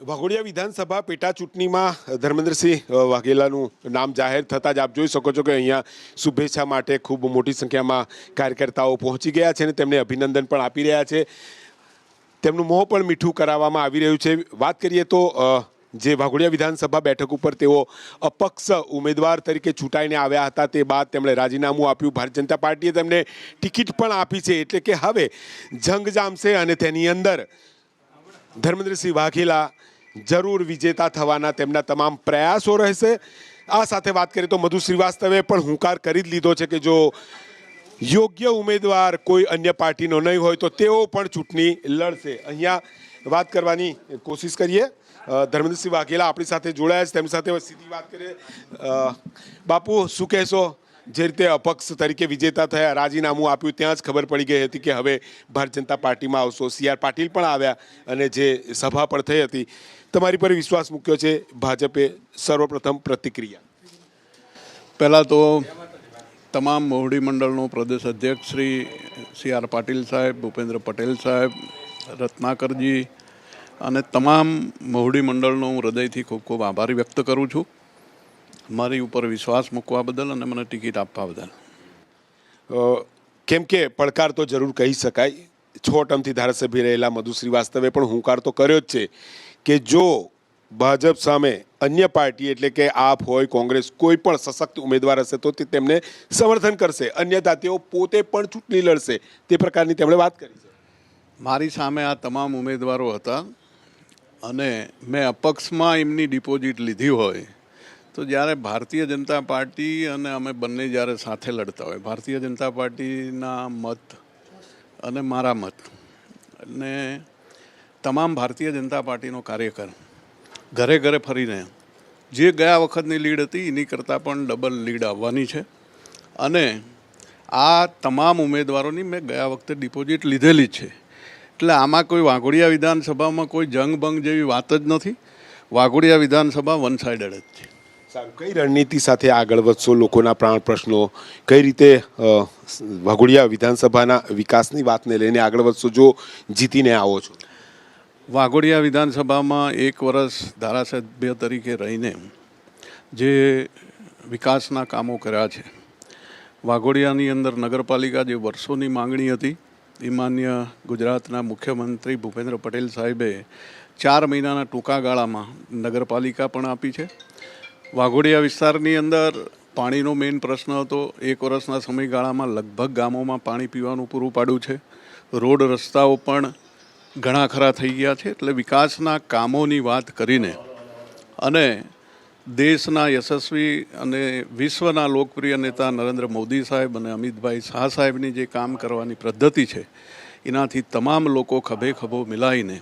વાઘોડિયા વિધાનસભા પેટા ચૂંટણીમાં ધર્મેન્દ્રસિંહ વાઘેલાનું નામ જાહેર થતાં જ આપ જોઈ શકો છો કે અહીંયા શુભેચ્છા માટે ખૂબ મોટી સંખ્યામાં કાર્યકર્તાઓ પહોંચી ગયા છે અને તેમને અભિનંદન પણ આપી રહ્યા છે. તેમનું મોં પણ મીઠું કરાવવામાં આવી રહ્યું છે. વાત કરીએ તો જે વાઘોડિયા વિધાનસભા બેઠક ઉપર તેઓ અપક્ષ ઉમેદવાર તરીકે ચૂંટાઈને આવ્યા હતા તે બાદ તેમણે રાજીનામું આપ્યું. ભારતીય જનતા પાર્ટીએ તેમને ટિકિટ પણ આપી છે એટલે કે હવે જંગ જામશે અને તેની અંદર ધર્મેન્દ્રસિંહ વાઘેલા જરૂર વિજેતા થવાના તેમના તમામ પ્રયાસો રહેશે. આ સાથે વાત કરીએ તો મધુ શ્રીવાસ્તવે પણ હુંકાર કરી જ લીધો છે કે જો યોગ્ય ઉમેદવાર કોઈ અન્ય પાર્ટીનો નહીં હોય તો તેઓ પણ ચૂંટણી લડશે. અહીંયા વાત કરવાની કોશિશ કરીએ. ધર્મેન્દ્રસિંહ વાઘેલા આપણી સાથે જોડાયા છે. તેમની સાથે સીધી વાત કરીએ. બાપુ, શું કહેશો? જે રીતે અપક્ષ તરીકે વિજેતા થયા, રાજીનામું આપ્યું, ત્યાં જ ખબર પડી ગઈ હતી કે હવે ભારતીય જનતા પાર્ટીમાં આવશો. સી આર પાટીલ પણ આવ્યા અને જે સભા પણ થઈ હતી. તમારી પર વિશ્વાસ મૂક્યો છે ભાજપે સર્વપ્રથમ પ્રતિક્રિયા? પહેલાં તો તમામ મોવડી મંડળનો પ્રદેશ અધ્યક્ષ શ્રી સી આર પાટીલ સાહેબ, ભૂપેન્દ્ર પટેલ સાહેબ, રત્નાકરજી અને તમામ મોવડી મંડળનો હું હૃદયથી ખૂબ ખૂબ આભાર વ્યક્ત કરું છું. મારી ઉપર વિશ્વાસ મૂકવા બદલ અને મને ટિકિટ આપવા બદલ. કેમ કે પડકાર તો જરૂર કહી શકાય. છ ટર્મથી ધારાસભ્ય રહેલા મધુ શ્રીવાસ્તવે પણ હુંકાર તો કર્યો જ છે કે જો ભાજપ સામે અન્ય પાર્ટી એટલે કે આપ હોય કોંગ્રેસ કોઈ પણ સશક્ત ઉમેદવાર હશે તો તે તેમને સમર્થન કરશે. અન્યથા તેઓ પોતે પણ ચૂંટણી લડશે. તે પ્રકારની તેમણે વાત કરી છે. મારી સામે આ તમામ ઉમેદવારો હતા અને મેં અપક્ષમાં એમની ડિપોઝિટ લીધી હોય તો જ્યારે ભારતીય જનતા પાર્ટી અને અમે બંને જ્યારે સાથે લડતા હોય, ભારતીય જનતા પાર્ટીના મત અને મારા મત અને તમામ ભારતીય જનતા પાર્ટીનો કાર્યકર ઘરે ઘરે ફરીને જે ગયા વખતની લીડ હતી, એની કરતાં પણ ડબલ લીડ આવવાની છે. અને આ તમામ ઉમેદવારોની મેં ગયા વખતે ડિપોઝિટ લીધેલી છે. એટલે આમાં કોઈ વાઘોડિયા વિધાનસભામાં કોઈ જંગ બંગ જેવી વાત જ નથી. વાઘોડિયા વિધાનસભા વન સાઇડેડ જ છે. સારું કઈ રણનીતિ સાથે આગળ વધશો? લોકોના પ્રાણ પ્રશ્નો કઈ રીતે વાઘોડિયા વિધાનસભાના વિકાસની વાતને લઈને આગળ વધશો? જો જીતીને આવો છો. વાઘોડિયા વિધાનસભામાં એક વર્ષ ધારાસભ્ય તરીકે રહીને જે વિકાસના કામો કર્યા છે, વાઘોડિયાની અંદર નગરપાલિકા જે વર્ષોની માંગણી હતી, એ માન્ય ગુજરાતના મુખ્યમંત્રી ભૂપેન્દ્ર પટેલ સાહેબે ચાર મહિનાના ટૂંકા ગાળામાં નગરપાલિકા પણ આપી છે. વાઘોડિયા વિસ્તારની અંદર પાણીનો મેઇન પ્રશ્ન હતો. એક વર્ષના સમયગાળામાં લગભગ ગામોમાં પાણી પીવાનું પૂરું પાડ્યું છે. રોડ રસ્તાઓ પણ ઘણા ખરા થઈ ગયા છે. એટલે વિકાસના કામોની વાત કરીને અને દેશના યશસ્વી અને વિશ્વના લોકપ્રિય નેતા નરેન્દ્ર મોદી સાહેબ અને અમિતભાઈ શાહ સાહેબની જે કામ કરવાની પદ્ધતિ છે, એનાથી તમામ લોકો ખભે ખભો મિલાઈને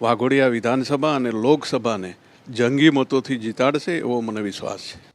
વાઘોડિયા વિધાનસભા અને લોકસભાને જંગી મતોથી જીતાડશે એવો મને વિશ્વાસ છે.